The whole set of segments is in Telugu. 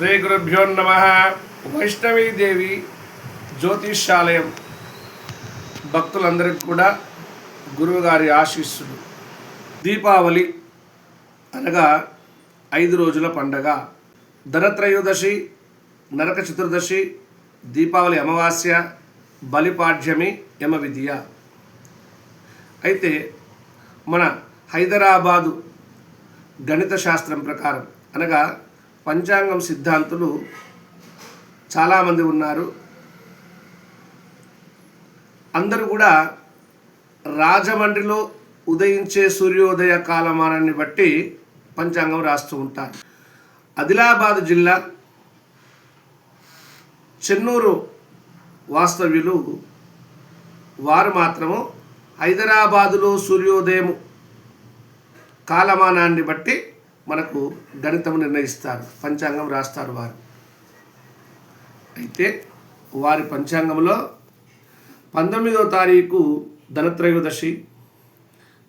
శ్రీ గురుభ్యో నమ వైష్ణవీదేవి జ్యోతిష్యాలయం. భక్తులందరికీ కూడా గురువుగారి ఆశీస్సులు. దీపావళి అనగా ఐదు రోజుల పండగ. ధనత్రయోదశి నరక చతుర్దశి దీపావళి అమావాస్య బలిపాఠ్యమి యమ విద్య. అయితే మన హైదరాబాదు గణిత శాస్త్రం ప్రకారం అనగా పంచాంగం సిద్ధాంతులు చాలామంది ఉన్నారు. అందరూ కూడా రాజమండ్రిలో ఉదయించే సూర్యోదయ కాలమానాన్ని బట్టి పంచాంగం రాస్తూ ఉంటారు. ఆదిలాబాద్ జిల్లా చెన్నూరు వాస్తవ్యులు వారు మాత్రము హైదరాబాదులో సూర్యోదయం కాలమానాన్ని బట్టి మనకు గణితం నిర్ణయిస్తారు పంచాంగం రాస్తారు వారు. అయితే వారి పంచాంగంలో పంతొమ్మిదవ తారీఖు ధనత్రయోదశి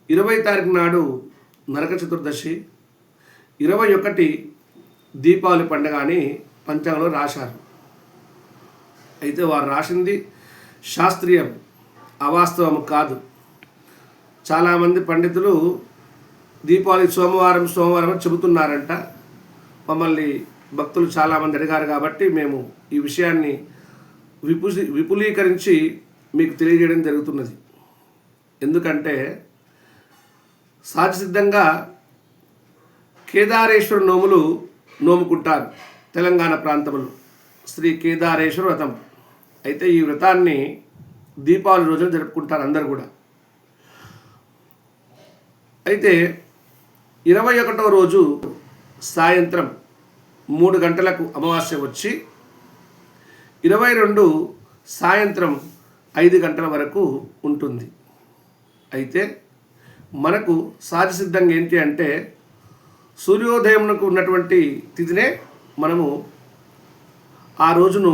ఇరవై తారీఖు నాడు నరక చతుర్దశి ఇరవై ఒకటి దీపావళి పండుగ అని పంచాంగంలో రాశారు. అయితే వారు రాసింది శాస్త్రీయం అవాస్తవం కాదు. చాలామంది పండితులు దీపావళి సోమవారం సోమవారం అని చెబుతున్నారంట. మమ్మల్ని భక్తులు చాలామంది అడిగారు కాబట్టి మేము ఈ విషయాన్ని విపు విపులీకరించి మీకు తెలియజేయడం జరుగుతున్నది. ఎందుకంటే సహజసిద్ధంగా కేదారేశ్వర నోములు నోముకుంటారు తెలంగాణ ప్రాంతంలో. శ్రీ కేదారేశ్వర వ్రతం. అయితే ఈ వ్రతాన్ని దీపావళి రోజున జరుపుకుంటారు అందరు కూడా. అయితే ఇరవై ఒకటవ రోజు సాయంత్రం మూడు గంటలకు అమావాస్య వచ్చి ఇరవై రెండు సాయంత్రం ఐదు గంటల వరకు ఉంటుంది. అయితే మనకు సహజసిద్ధంగా ఏంటి అంటే సూర్యోదయంకు ఉన్నటువంటి తిథినే మనము ఆ రోజును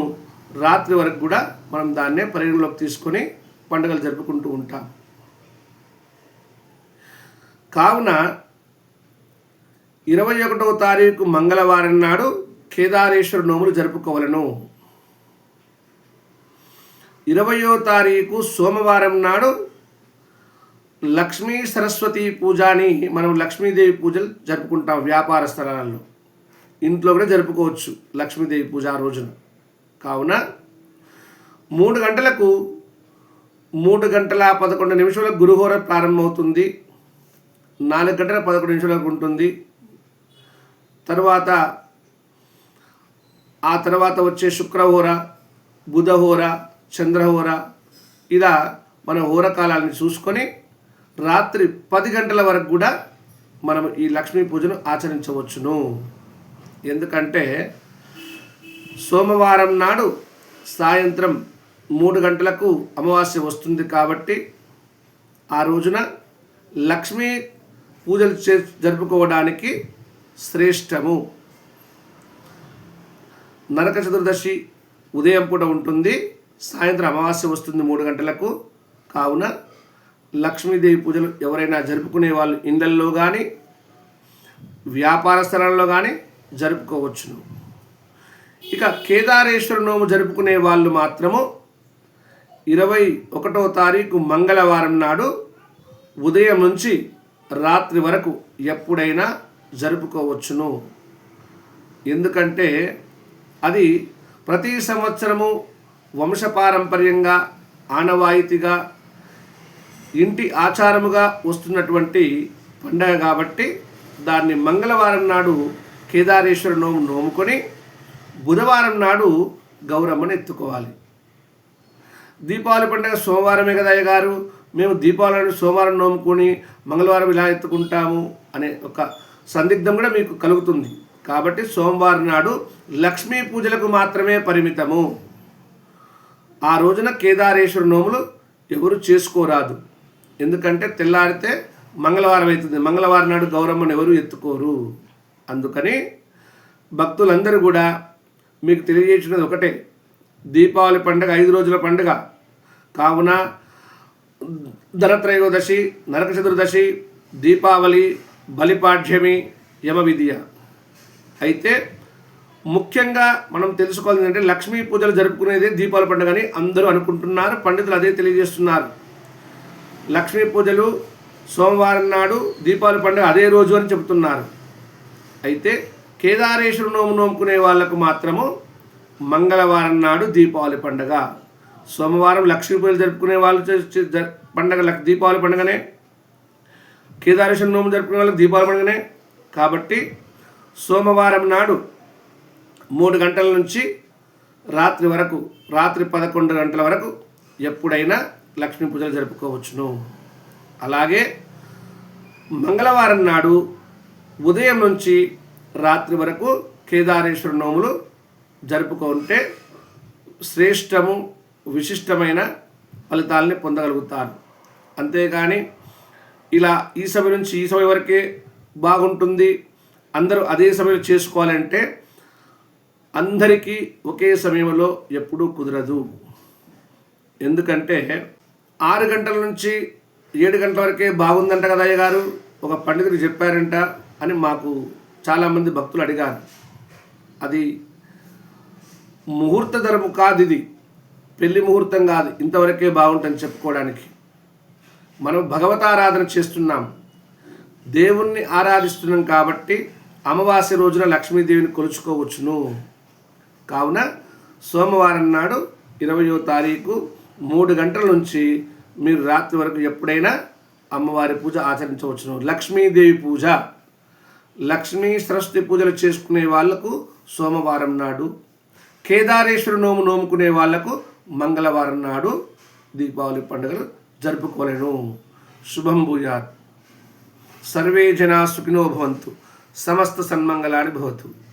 రాత్రి వరకు కూడా మనం దాన్నే పరిగణలోకి తీసుకొని పండుగలు జరుపుకుంటూ ఉంటాం. కావున ఇరవై ఒకటవ తారీఖు మంగళవారం నాడు కేదారేశ్వర నోములు జరుపుకోవలను. ఇరవయో తారీఖు సోమవారం నాడు లక్ష్మీ సరస్వతి పూజ అని మనం లక్ష్మీదేవి పూజలు జరుపుకుంటాం వ్యాపార స్థలాల్లో. ఇంట్లో కూడా జరుపుకోవచ్చు లక్ష్మీదేవి పూజ ఆ రోజున. కావున మూడు గంటలకు మూడు గంటల పదకొండు నిమిషాలకు గురుహోర ప్రారంభమవుతుంది. నాలుగు గంటల పదకొండు నిమిషాలకు ఉంటుంది. తర్వాత ఆ తర్వాత వచ్చే శుక్రహోర బుధహోర చంద్రహోర ఇలా మన హోర కాలాన్ని చూసుకొని రాత్రి పది గంటల వరకు కూడా మనం ఈ లక్ష్మీ పూజను ఆచరించవచ్చును. ఎందుకంటే సోమవారం నాడు సాయంత్రం మూడు గంటలకు అమావాస్య వస్తుంది కాబట్టి ఆ రోజున లక్ష్మీ పూజలు చే జరుపుకోవడానికి శ్రేష్టము. నరక చతుర్దశి ఉదయం పూట ఉంటుంది సాయంత్రం అమావాస్య వస్తుంది మూడు గంటలకు. కావున లక్ష్మీదేవి పూజలు ఎవరైనా జరుపుకునే వాళ్ళు ఇండ్లల్లో కానీ వ్యాపార స్థలాల్లో కానీ జరుపుకోవచ్చును. ఇక కేదారేశ్వర నోము జరుపుకునే వాళ్ళు మాత్రము ఇరవై ఒకటో తారీఖు మంగళవారం నాడు ఉదయం నుంచి రాత్రి వరకు ఎప్పుడైనా జరుపుకోవచ్చును. ఎందుకంటే అది ప్రతి సంవత్సరము వంశపారంపర్యంగా ఆనవాయితీగా ఇంటి ఆచారముగా వస్తున్నటువంటి పండగ కాబట్టి దాన్ని మంగళవారం నాడు కేదారేశ్వర నోము నోముకొని బుధవారం నాడు గౌరమ్మను ఎత్తుకోవాలి. దీపావళి పండుగ సోమవారమే కదా అయ్యగారు. మేము దీపావళి సోమవారం నోముకొని మంగళవారం ఇలా ఎత్తుకుంటాము అనే ఒక సందిగ్ధం కూడా మీకు కలుగుతుంది. కాబట్టి సోమవారం నాడు లక్ష్మీ పూజలకు మాత్రమే పరిమితము. ఆ రోజున కేదారేశ్వర నోములు ఎవరు చేసుకోరాదు. ఎందుకంటే తెల్లారితే మంగళవారం అవుతుంది. మంగళవారం నాడు గౌరమ్మను ఎవరు ఎత్తుకోరు. అందుకని భక్తులందరూ కూడా మీకు తెలియజేసినది ఒకటే. దీపావళి పండుగ ఐదు రోజుల పండుగ. కావున ధనత్రయోదశి నరక చతుర్దశి దీపావళి బలిపాఠ్యమి యమ విద్య అయితే ముఖ్యంగా మనం తెలుసుకోవాలి ఏంటంటే లక్ష్మీ పూజలు జరుపుకునేదే దీపావళి పండుగ అని అందరూ అనుకుంటున్నారు పండితులు అదే తెలియజేస్తున్నారు. లక్ష్మీ పూజలు సోమవారం నాడు దీపావళి పండుగ అదే రోజు అని చెబుతున్నారు. అయితే కేదారేశ్వర నోము నోముకునే వాళ్ళకు మాత్రము మంగళవారం నాడు దీపావళి పండుగ. సోమవారం లక్ష్మీ పూజలు జరుపుకునే వాళ్ళు చే- పండగ దీపావళి పండుగనే కేదారేశ్వర నోము జరుపుకునే వాళ్ళకి దీపావళి పండుగనే. కాబట్టి సోమవారం నాడు మూడు గంటల నుంచి రాత్రి వరకు రాత్రి పదకొండు గంటల వరకు ఎప్పుడైనా లక్ష్మీ పూజలు జరుపుకోవచ్చును. అలాగే మంగళవారం నాడు ఉదయం నుంచి రాత్రి వరకు కేదారేశ్వర నోములు జరుపుకుంటే శ్రేష్టము విశిష్టమైన ఫలితాలని పొందగలుగుతారు. అంతేకాని ఇలా ఈ సమయం నుంచి ఈ సమయం వరకే బాగుంటుంది. అందరూ అదే సమయం చేసుకోవాలంటే అందరికీ ఒకే సమయంలో ఎప్పుడూ కుదరదు. ఎందుకంటే ఆరు గంటల నుంచి ఏడు గంటల వరకే బాగుందంట కదా అయ్య గారు ఒక పండితుడు చెప్పారంట అని మాకు చాలామంది భక్తులు అడిగారు. అది ముహూర్త ధరము కాదు ఇది. పెళ్ళి ముహూర్తం కాదు. ఇంతవరకే బాగుంటుంది చెప్పుకోవడానికి. మనం భగవతారాధన చేస్తున్నాం. దేవుణ్ణి ఆరాధిస్తున్నాం కాబట్టి అమావాస్య రోజున లక్ష్మీదేవిని కొలుచుకోవచ్చును. కావున సోమవారం నాడు ఇరవయో తారీఖు మూడు గంటల నుంచి మీరు రాత్రి వరకు ఎప్పుడైనా అమ్మవారి పూజ ఆచరించవచ్చును. లక్ష్మీదేవి పూజ. లక్ష్మీ సరస్వతి పూజలు చేసుకునే వాళ్ళకు సోమవారం నాడు కేదారేశ్వర నోము నోముకునే వాళ్ళకు మంగళవారం నాడు దీపావళి పండుగలు జరుపుకోలేను. శుభం భూయాత్. సర్వే జనా సుఖినో భవంతు. సమస్త సన్మంగళాన్ని భవతు.